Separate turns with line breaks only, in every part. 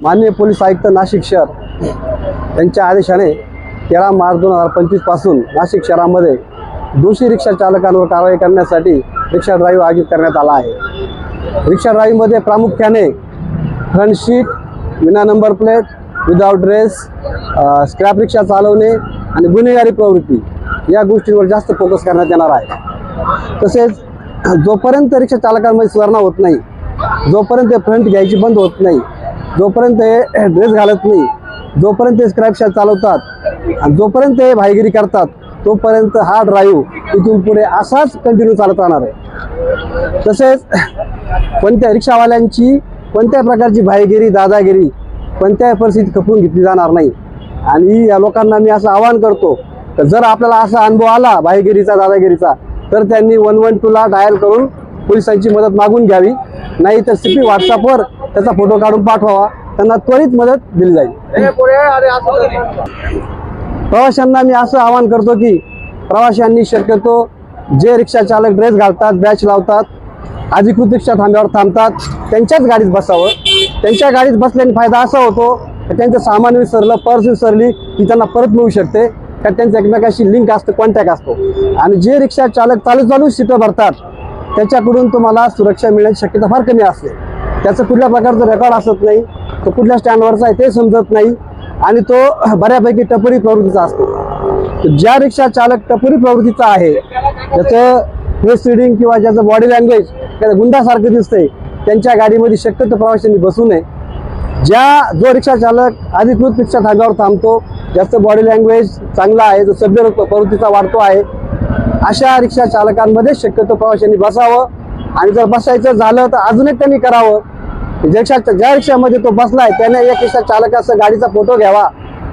माननीय पोलीस आयुक्त नाशिक शहर यांच्या आदेशाने तेरा मार्च दोन हजार पंचवीसपासून नाशिक शहरामध्ये दोषी रिक्षा चालकांवर कारवाई करण्यासाठी रिक्षा ड्राईव्ह आयोजित करण्यात आला आहे. रिक्षा ड्राईव्हमध्ये प्रामुख्याने फ्रंट सीट विना number plate without dress scrap रिक्षा चालवणे आणि गुन्हेगारी प्रवृत्ती या गोष्टींवर जास्त फोकस करण्यात येणार आहे. तसेच जोपर्यंत रिक्षा चालकांमध्ये सुधारणा होत नाही जोपर्यंत फ्रंट घ्यायची बंद होत नाही जोपर्यंत हे ड्रेस घालत नाही जोपर्यंत ते स्क्रॅपशा चालवतात आणि जोपर्यंत हे भाईगिरी करतात तोपर्यंत हा ड्राईव्ह इथून पुढे असाच कंटिन्यू चालत राहणार आहे. तसेच कोणत्या रिक्षावाल्यांची कोणत्या प्रकारची भाईगिरी दादागिरी कोणत्याही परिस्थितीत खपवून घेतली जाणार नाही. आणि या लोकांना मी असं आवाहन करतो तर जर आपल्याला असा अनुभव आला भाईगिरीचा दादागिरीचा तर त्यांनी वन वन टूला डायल करून पोलिसांची मदत मागून घ्यावी. नाही तर सिपी व्हॉट्सअपवर त्याचा फोटो काढून पाठवावा. त्यांना त्वरित मदत दिली जाईल. प्रवाशांना मी असं आवाहन करतो की प्रवाशांनी शक्यतो जे रिक्षा चालक ड्रेस घालतात बॅच लावतात अधिकृत रिक्षा थांब्यावर थांबतात त्यांच्याच गाडीत बसावं. त्यांच्या गाडीत बसल्याने फायदा असा होतो की त्यांचं सामान विसरलं पर्स विसरली की त्यांना परत मिळू शकते. कारण त्यांचं एकमेकाशी लिंक असतं कॉन्टॅक्ट असतो. आणि जे रिक्षा चालक चालू चालू सीटं भरतात त्याच्याकडून तुम्हाला सुरक्षा मिळण्याची शक्यता फार कमी असते. त्याचं कुठल्या प्रकारचं रेकॉर्ड असत नाही तो कुठल्या स्टँडवरचा आहे ते समजत नाही आणि तो बऱ्यापैकी टपरी प्रवृत्तीचा असतो. ज्या रिक्षा चालक टपरी प्रवृत्तीचा आहे ज्याचं फेस रिडिंग किंवा ज्याचं बॉडी लँग्वेज त्याला गुंडासारखं दिसतंय त्यांच्या गाडीमध्ये शक्यतो प्रवाशांनी बसू नये. ज्या जो रिक्षा चालक अधिकृत रिक्षा थांब्यावर थांबतो ज्याचं बॉडी लँग्वेज चांगला आहे जो सभ्य प्रवृत्तीचा वाढतो आहे अशा रिक्षा चालकांमध्ये शक्यतो प्रवाशांनी बसावं. आणि जर बसायचं झालं तर अजून एक त्यांनी करावं. ज्या ज्या रिक्षामध्ये तो बसलाय त्याने एक रिक्षा चालकाचा गाडीचा फोटो घ्यावा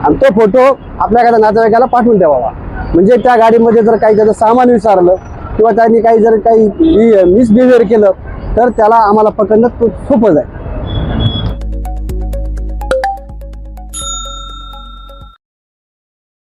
आणि तो फोटो आपल्या एखाद्या नातेवाईकाला पाठवून द्यावा म्हणजे त्या गाडीमध्ये जर काही त्याचं सामान विचारलं किंवा त्यांनी काही जर काही मिसबिहेवियर केलं तर त्याला आम्हाला पकडणं खूप सोपं जाईल.